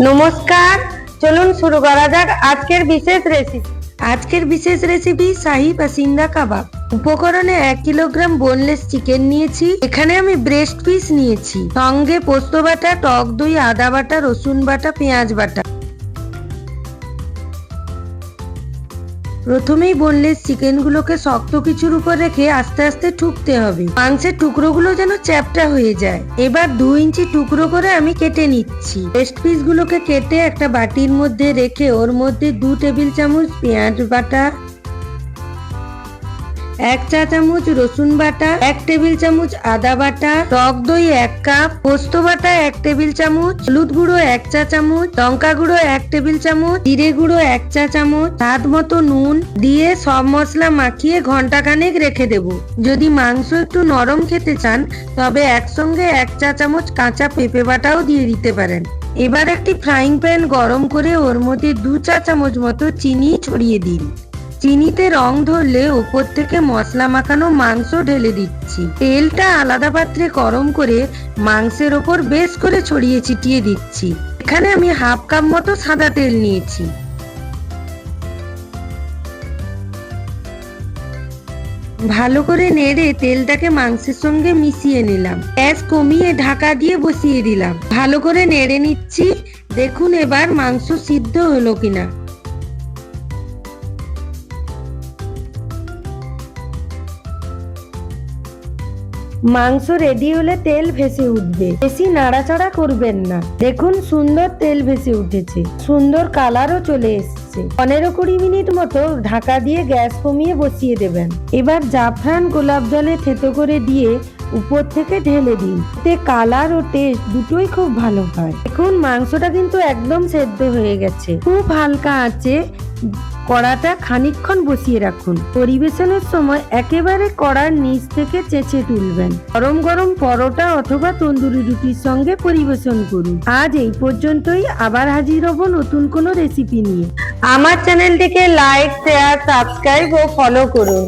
নমস্কার, চলুন শুরু করা যাক আজকের বিশেষ রেসিপি আজকের বিশেষ রেসিপি শাহি পাসিন্দা কাবাব। উপকরণে এক কিলোগ্রাম বোনলেস চিকেন নিয়েছি। এখানে আমি ব্রেস্ট পিস নিয়েছি। সঙ্গে পোস্ত বাটা, টক দই, আদা বাটা, রসুন বাটা, পেঁয়াজ বাটা। প্রথমেই বললে, চিকেনগুলোকে শক্ত কিছুর উপর রেখে আস্তে আস্তে ঠুকতে হবে। মাংসের টুকরোগুলো যেন চ্যাপটা হয়ে যায়। এবার দু ইঞ্চি টুকরো করে আমি কেটে নিচ্ছি। ব্রেস্ট পিসগুলোকে কেটে একটা বাটির মধ্যে রেখে ওর মধ্যে দু টেবিল চামচ পেঁয়াজ বাটা এক চা চামচ রসুন বাটা, এক টেবিল চামচ আদা বাটা, টক দই এক কাপ, পোস্ত বাটা এক টেবিল চামচ, হলুদ গুঁড়ো এক চা চামচ, লঙ্কা গুঁড়ো এক টেবিল চামচ, জিরে গুঁড়ো এক চা চামচ, স্বাদ মতো নুন দিয়ে সব মশলা মাখিয়ে ঘণ্টা খানেক রেখে দেব। যদি মাংস একটু নরম খেতে চান, তবে একসঙ্গে এক চা চামচ কাঁচা পেঁপে বাটাও দিয়ে দিতে পারেন। এবার একটি ফ্রাইং প্যান গরম করে ওর মধ্যে দু চা চামচ মতো চিনি ছড়িয়ে দিন। চিনিতে রং ধরলে উপর থেকে মশলা মাখানো মাংস ঢেলে দিচ্ছি। তেলটা আলাদা পাত্রে গরম করে মাংসের ওপর বেশ করে ছড়িয়ে ছিটিয়ে দিচ্ছি। এখানে আমি হাফ কাপ মতো সাদা তেল নিয়েছি। ভালো করে নেড়ে তেলটাকে মাংসের সঙ্গে মিশিয়ে নিলাম। গ্যাস কমিয়ে ঢাকা দিয়ে বসিয়ে দিলাম। ভালো করে নেড়ে নিচ্ছি। দেখুন এবার মাংস সিদ্ধ হলো কিনা। মাংস রেডি হলে তেল ভেসে উঠবে। বেশি নাড়াচাড়া করবেন না। দেখুন, সুন্দর তেল ভেসে উঠেছে। সুন্দর কালারও চলে এসছে। পনেরো কুড়ি মিনিট মতো ঢাকা দিয়ে গ্যাস কমিয়ে বসিয়ে দেবেন। এবার জাফরান গোলাপ জলে থেতো করে দিয়ে উপর থেকে ঢেলে দিন। এতে কালার ও টেস্ট দুটোই খুব ভালো হয়। দেখুন, মাংসটা কিন্তু একদম সেদ্ধ হয়ে গেছে। খুব হালকা আছে। কড়াটা খানিকক্ষণ বসিয়ে রাখুন। পরিবেশনের সময় একেবারে কড়ার নিচ থেকে চেঁচে তুলবেন। গরম গরম পরোটা অথবা তন্দুরি রুটির সঙ্গে পরিবেশন করুন। আজ এই পর্যন্তই। আবার হাজির হব নতুন কোনো রেসিপি নিয়ে। আমার চ্যানেলটিকে লাইক শেয়ার সাবস্ক্রাইব ও ফলো করুন।